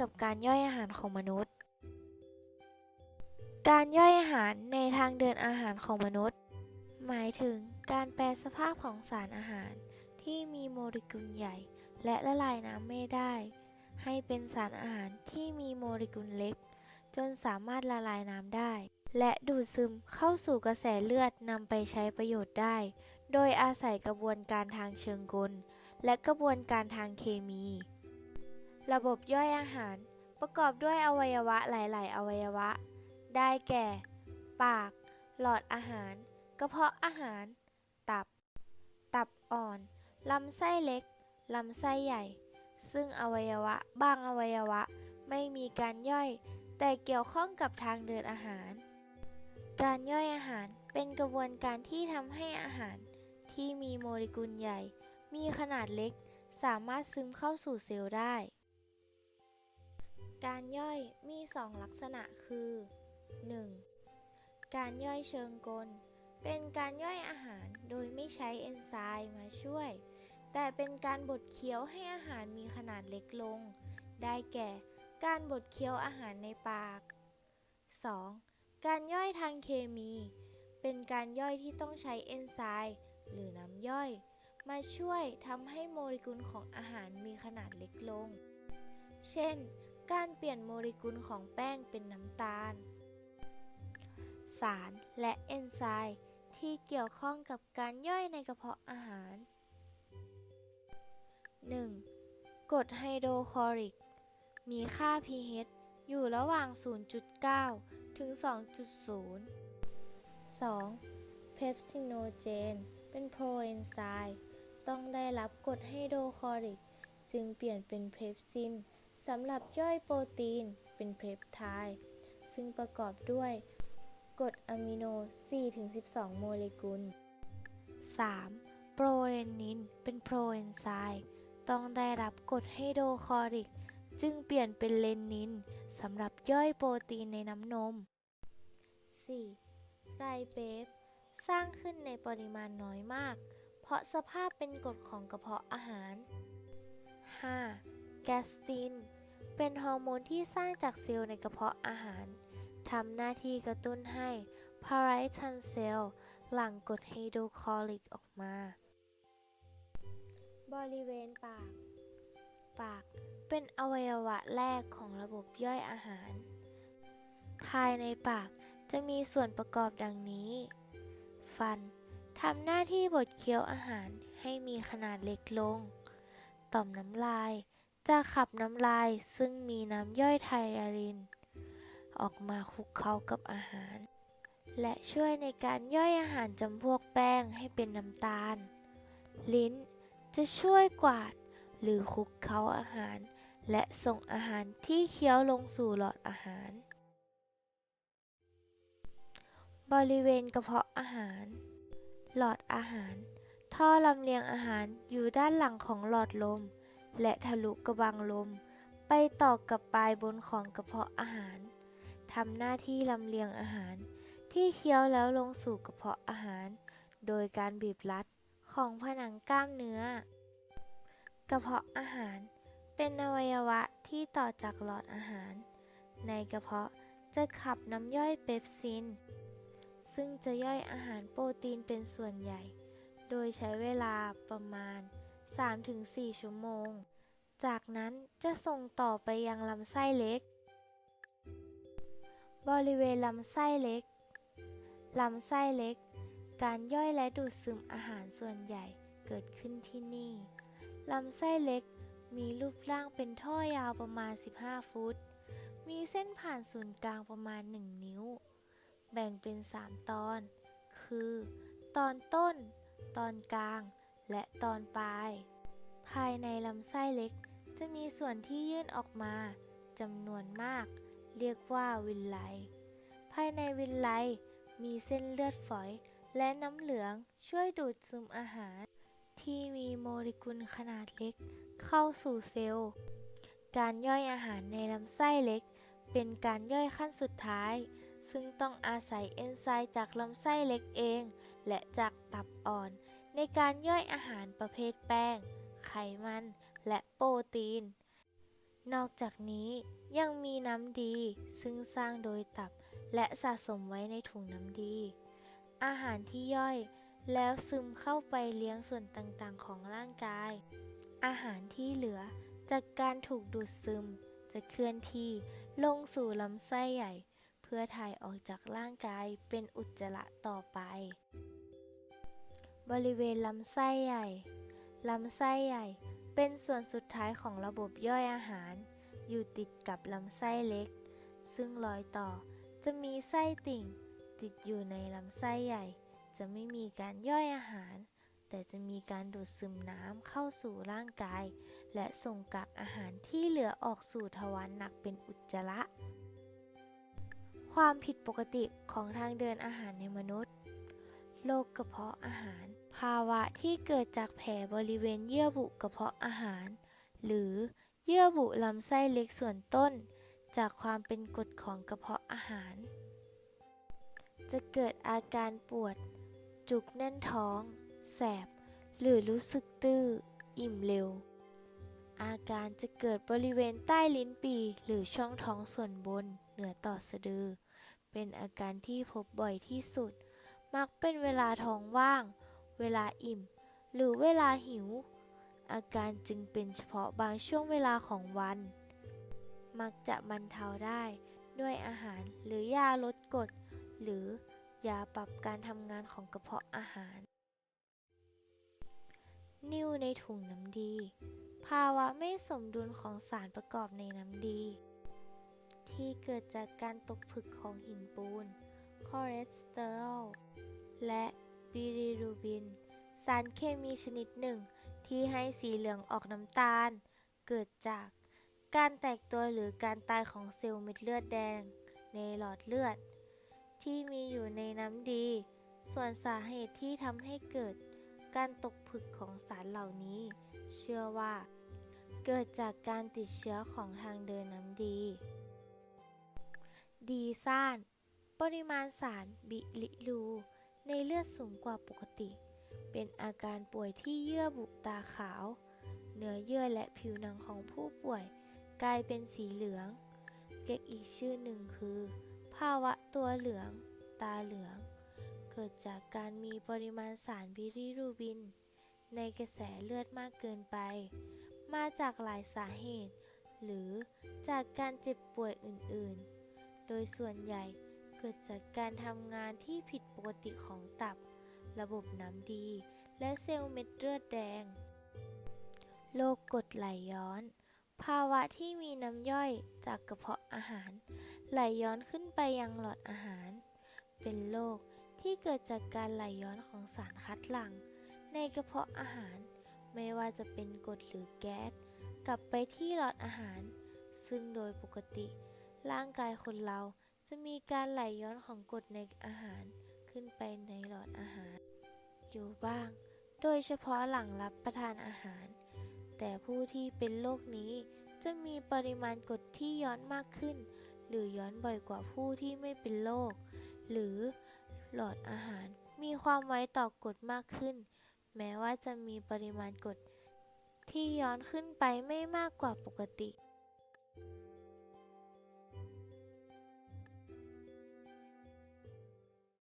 กับการย่อยอาหารของมนุษย์ การย่อยอาหารในทางเดินอาหารของมนุษย์ หมายถึงการแปลสภาพของสารอาหาร ที่มีโมเลกุลใหญ่ และละลายน้ำไม่ได้ ให้เป็นสารอาหารที่มีโมเลกุลเล็ก จนสามารถละลายน้ำได้ และดูดซึมเข้าสู่กระแสเลือดนำไปใช้ประโยชน์ได้ โดยอาศัยกระบวนการทางเชิงกล และกระบวนการทางเคมี ระบบย่อยอาหาร ประกอบด้วยอวัยวะหลาย ๆ อวัยวะ ได้แก่ ปาก หลอดอาหาร กระเพาะอาหาร ตับ ตับอ่อน ลำไส้เล็ก ลำไส้ใหญ่ ซึ่งอวัยวะบางอวัยวะไม่มีการย่อย แต่เกี่ยวข้องกับทางเดินอาหาร การย่อยอาหารเป็นกระบวนการที่ทำให้อาหารที่มีโมเลกุลใหญ่ มีขนาดเล็ก สามารถซึมเข้าสู่เซลล์ได้ การย่อยมี 2 ลักษณะคือ 1. การย่อยเชิงกล เป็นการย่อยอาหารโดยไม่ใช้เอนไซม์มาช่วย แต่เป็นการบดเคี้ยวให้อาหารมีขนาดเล็กลง ได้แก่ การบดเคี้ยวอาหารในปาก 2. การย่อยทางเคมี เป็นการย่อยที่ต้องใช้เอนไซม์หรือน้ำย่อย มาช่วยทำให้โมเลกุลของอาหารมีขนาดเล็กลง เช่น การเปลี่ยนโมเลกุลของแป้งเป็นน้ำตาล สารและเอนไซม์ที่เกี่ยวข้องกับการย่อยในกระเพาะอาหาร 1. กรดไฮโดรคลอริก มีค่า pH อยู่ระหว่าง 0.9 ถึง 2.0 2. เพปซิโนเจน เป็นโปรเอนไซม์ต้องได้รับกรดไฮโดรคลอริก จึงเปลี่ยนเป็นเพปซิน สำหรับย่อยโปรตีนเป็นเพปไทด์ซึ่งประกอบด้วยกรดอะมิโน 4-12 โมเลกุล 3. โปรเรนิน เป็นโปรเอนไซม์ต้องได้รับกรดไฮโดรคอริก จึงเปลี่ยนเป็นเลนินสำหรับย่อยโปรตีนในน้ำนม 4. ไรเบฟสร้างขึ้นในปริมาณน้อยมาก เพราะสภาพเป็นกรดของกระเพาะอาหาร 5. แกสติน เป็นฮอร์โมนที่สร้างจากเซลล์ในกระเพาะอาหาร ทำหน้าที่กระตุ้นให้พาราไทนเซลล์หลั่งกรดไฮโดรคลอริกออกมา บริเวณปาก ปากเป็นอวัยวะแรกของระบบย่อยอาหาร ภายในปากจะมีส่วนประกอบดังนี้ ฟันทำหน้าที่บดเคี้ยวอาหารให้มีขนาดเล็กลง ต่อมน้ำลาย จะขับน้ำลายซึ่งมีน้ำย่อยไทอาริน ออกมาคลุกเคล้ากับอาหาร และช่วยในการย่อยอาหารจำพวกแป้งให้เป็นน้ำตาล ลิ้นจะช่วยกวาดหรือคลุกเคล้าอาหาร และส่งอาหารที่เคี้ยวลงสู่หลอดอาหาร บริเวณกระเพาะอาหาร หลอดอาหาร ท่อลำเลียงอาหารอยู่ด้านหลังของหลอดลม และทะลุกระบังลม ไปต่อกับปลายบนของกระเพาะอาหารทำหน้าที่ลำเลียงอาหาร ที่เคี้ยวแล้วลงสู่กระเพาะอาหาร โดยการบีบรัดของผนังกล้ามเนื้อ กระเพาะอาหารเป็นอวัยวะที่ต่อจากหลอดอาหาร ในกระเพาะจะขับน้ำย่อยเปปซิน ซึ่งจะย่อยอาหารโปรตีนเป็นส่วนใหญ่ โดยใช้เวลาประมาณ 3-4 ชั่วโมง จากนั้นจะส่งต่อไปยังลำไส้เล็ก บริเวณลำไส้เล็ก ลำไส้เล็ก การย่อยและดูดซึมอาหารส่วนใหญ่เกิดขึ้นที่นี่ ลำไส้เล็กมีรูปร่างเป็นท่อยาวประมาณ 15 ฟุต มีเส้นผ่านศูนย์กลางประมาณ 1 นิ้ว แบ่งเป็น 3 ตอน คือ ตอนต้น ตอนกลาง และตอนปลาย ภายในลำไส้เล็กจะมีส่วนที่ยื่นออกมาจำนวนมาก เรียกว่าวินไล ภายในวินไลมีเส้นเลือดฝอย และน้ำเหลืองช่วยดูดซึมอาหาร ที่มีโมเลกุลขนาดเล็กเข้าสู่เซลล์ การย่อยอาหารในลำไส้เล็ก เป็นการย่อยขั้นสุดท้าย ซึ่งต้องอาศัยเอนไซม์จากลำไส้เล็กเอง และจากตับอ่อน ในการย่อยอาหารประเภทแป้ง ไขมัน และโปรตีน นอกจากนี้ยังมีน้ำดี ซึ่งสร้างโดยตับและสะสมไว้ในถุงน้ำดี อาหารที่ย่อยแล้วซึมเข้าไปเลี้ยงส่วนต่างๆ ของร่างกาย อาหารที่เหลือจากการถูกดูดซึม จะเคลื่อนที่ลงสู่ลำไส้ใหญ่ เพื่อถ่ายออกจากร่างกายเป็นอุจจาระต่อไป บริเวณลำไส้ใหญ่ ลำไส้ใหญ่ เป็นส่วนสุดท้ายของระบบย่อยอาหาร อยู่ติดกับลำไส้เล็ก ซึ่งรอยต่อจะมีไส้ติ่ง ติดอยู่ในลำไส้ใหญ่ จะไม่มีการย่อยอาหาร แต่จะมีการดูดซึมน้ำเข้าสู่ร่างกาย และส่งกากอาหารที่เหลือออกสู่ทวารหนักเป็นอุจจาระ ความผิดปกติของทางเดินอาหารในมนุษย์โรคกระเพาะอาหาร ภาวะที่เกิดจากแผลบริเวณเยื่อบุกระเพาะอาหาร หรือเยื่อบุลำไส้เล็กส่วนต้น จากความเป็นกรดของกระเพาะอาหาร จะเกิดอาการปวด จุกแน่นท้อง แสบ หรือรู้สึกตื้อ อิ่มเร็ว อาการจะเกิดบริเวณใต้ลิ้นปีหรือช่องท้องส่วนบนเหนือต่อสะดือ เป็นอาการที่พบบ่อยที่สุด มักเป็นเวลาท้องว่าง เวลาอิ่ม หรือเวลาหิว อาการจึงเป็นเฉพาะบางช่วงเวลาของวัน มักจะบรรเทาได้ด้วยอาหารหรือยาลดกรดหรือยาปรับการทำงานของกระเพาะอาหาร นิ่วในถุงน้ำดี ภาวะไม่สมดุลของสารประกอบในน้ำดี ที่เกิดจากการตกผึกของหินปูน คอเลสเตอรอล และ บิลิรูบิน สารเคมีชนิดหนึ่ง ที่ให้สีเหลืองออกน้ำตาล เกิดจากการแตกตัวหรือการตายของเซลล์เม็ดเลือดแดง ในหลอดเลือด ที่มีอยู่ในน้ำดี ส่วนสาเหตุที่ทำให้เกิดการตกผึกของสารเหล่านี้ เชื่อว่า เกิดจากการติดเชื้อของทางเดินน้ำดี ดีซ่าน ปริมาณสารบิลิรู ในเลือดสูงกว่าปกติ เป็นอาการป่วยที่เยื่อบุตาขาว เนื้อเยื่อและผิวหนังของผู้ป่วย กลายเป็นสีเหลือง เรียกอีกชื่อหนึ่งคือ ภาวะตัวเหลือง ตาเหลือง เกิดจากการมีปริมาณสารบิลิรูบิน ในกระแสเลือดมากเกินไป มาจากหลายสาเหตุ หรือจากการเจ็บป่วยอื่นๆ โดยส่วนใหญ่ เกิดจากการทำงานที่ผิดปกติของตับ ระบบน้ำดี และเซลล์เม็ดเลือดแดง โรคกรดไหลย้อน ภาวะที่มีน้ำย่อยจากกระเพาะอาหาร ไหลย้อนขึ้นไปยังหลอดอาหาร เป็นโรคที่เกิดจากการไหลย้อนของสารคัดหลั่ง ในกระเพาะอาหาร ไม่ว่าจะเป็นกรดหรือแก๊ส กลับไปที่หลอดอาหาร ซึ่งโดยปกติ ร่างกายคนเรา จะมีการไหลย้อนของกรดในอาหารขึ้นไปในหลอดอาหาร อยู่บ้าง โดยเฉพาะหลังรับประทานอาหาร แต่ผู้ที่เป็นโรคนี้จะมีปริมาณกรดที่ย้อนมากขึ้น หรือย้อนบ่อยกว่าผู้ที่ไม่เป็นโรคหรือหลอดอาหารมีความไวต่อกรดมากขึ้น แม้ว่าจะมีปริมาณกรดที่ย้อนขึ้นไปไม่มากกว่าปกติ